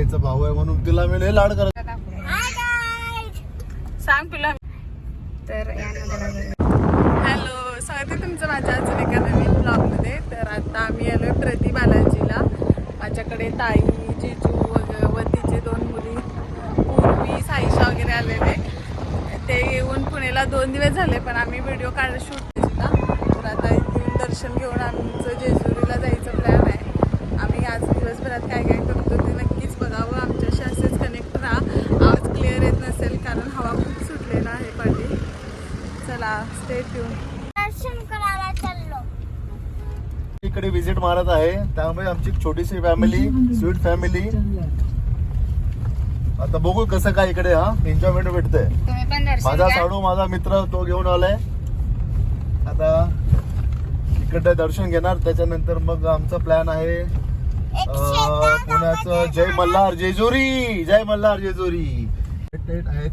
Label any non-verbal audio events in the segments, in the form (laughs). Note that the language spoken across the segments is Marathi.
यायचा भाऊ आहे म्हणून तिला मी लय लाड करत सांग तुला. तर हॅलो स्वागत आहे तुमचं माझ्या अजून एका नवीन ब्लॉगमध्ये तर आता आम्ही आलो प्रति बालाजीला. माझ्याकडे ताई जिजू वगैरे व तिचे दोन मुली पूर्वी साईशा वगैरे आलेले. ते येऊन पुणेला दोन दिवस झाले पण आम्ही व्हिडिओ काढ शूट केला. तर आता इथून दर्शन घेऊन आमचं जेजू जायचं प्लॅन आहे आम्ही आज दिवसभरात काय काय करतो ते नक्कीच बघावं आमच्याशी असेच कनेक्ट राहा आवाज क्लिअर येत नसेल कारण हवा खूप सुटलेला आहे पाठी चला स्टे ट्यून दर्शन करायला चाललो. इकडे विजिट मारत आहे. त्यामुळे आमची छोटीशी फॅमिली स्वीट फॅमिली आता बघू कसं काय इकडे हा? एन्जॉयमेंट भेटतंय. तुम्ही पण दर्शन माझा. साडू माझा मित्र तो घेऊन आलाय. आता इकडे दर्शन घेणार. त्याच्यानंतर मग आमचा प्लॅन आहे अं, पुण्याचं जय मल्हार जेजुरी जय मल्हार जेजुरी. आहेत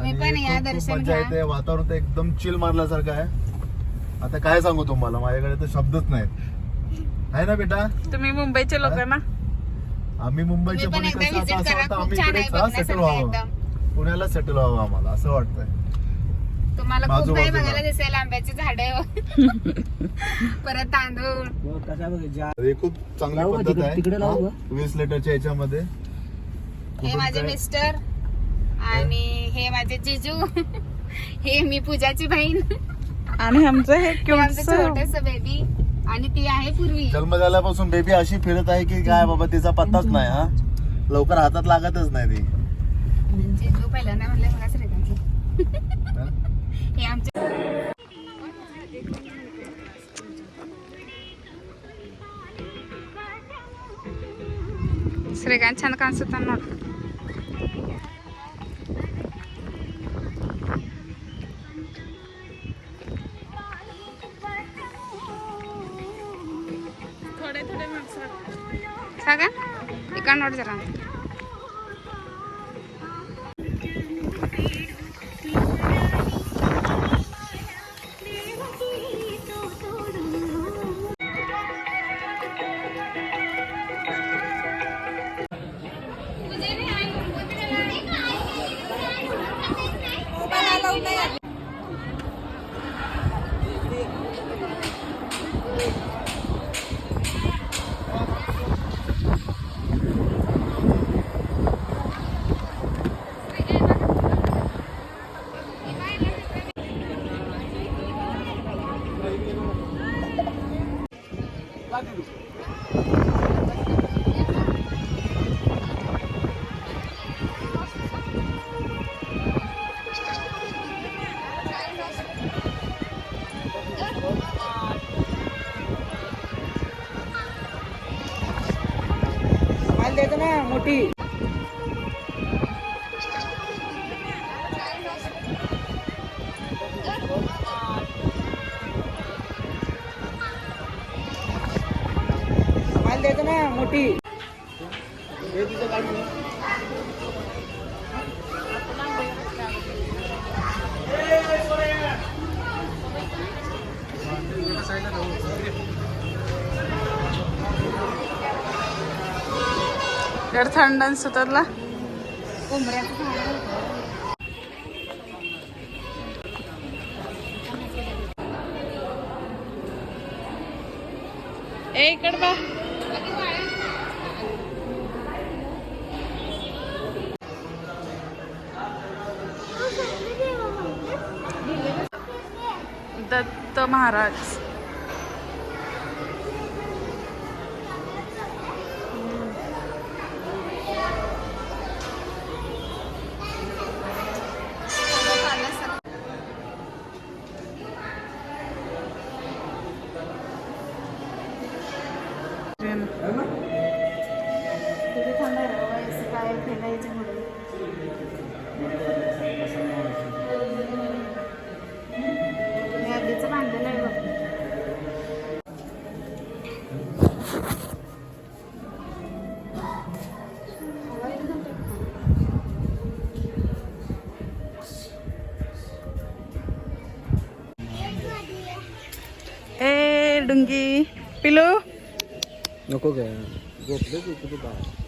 आणि पण या खूप- खूप दर्शन मजा घ्या. येते वातावरण तर एकदम चिल मारल्यासारखं आहे. आता काय सांगू तुम्हाला? माझ्याकडे तर शब्दच नाहीत. आहे ना बेटा? तुम्ही मुंबईचे लोक ना? आम्ही मुंबईचे तुम्ही पण एकदा कसं? visit आता असं करा, वाटतं खूप आम्ही छान सेटल बघण्यासारखं व्हावं. एकदम. पुण्याला सेटल व्हावं आम्हाला. असं वाटतंय. तुम्हाला बाजू- खूप काही. बघायला दिसेल. आंब्याची झाडे (laughs) परत तांदूळ. हे खूप चांगली लावू का पद्धत तिकडे- तिकडे लावू आहे वीस लिटरच्या याच्यामध्ये. हे कुठून माझे काय? मिस्टर. आणि हे माझे जिजू. (laughs) हे मी पूजाची बहीण. आणि आमचं हे छोटस बेबी आणि ती आहे पूर्वी. जन्म झाल्यापासून बेबी अशी फिरत आहे की काय बाबा तिचा पत्ताच नाही हा? लवकर हातात लागतच नाही ती. जिजू पहिला ना म्हणलं मगाच हे? आमचे श्रीकांत छान कांसताना ಸಾಗ ಈ ಕಣ್ಣು ನೋಡಿ द्यायचं ना मोठी. माल द्यायचं ना मोठी. जर थंड सुतरला. ए इकड बा दत्त महाराज काय म्हणून हे आधीचं बघ. ए डुंगी. पिलू. नको काय झोपले झोपले बाहेर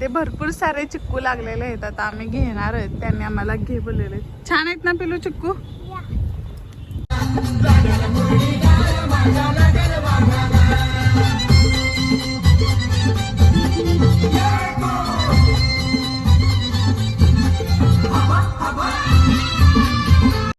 इथे भरपूर सारे चिक्कू लागलेले आहेत. आता आम्ही घेणार आहेत. त्यांनी आम्हाला घे बोललेले छान आहेत ना पिलू चिक्कू?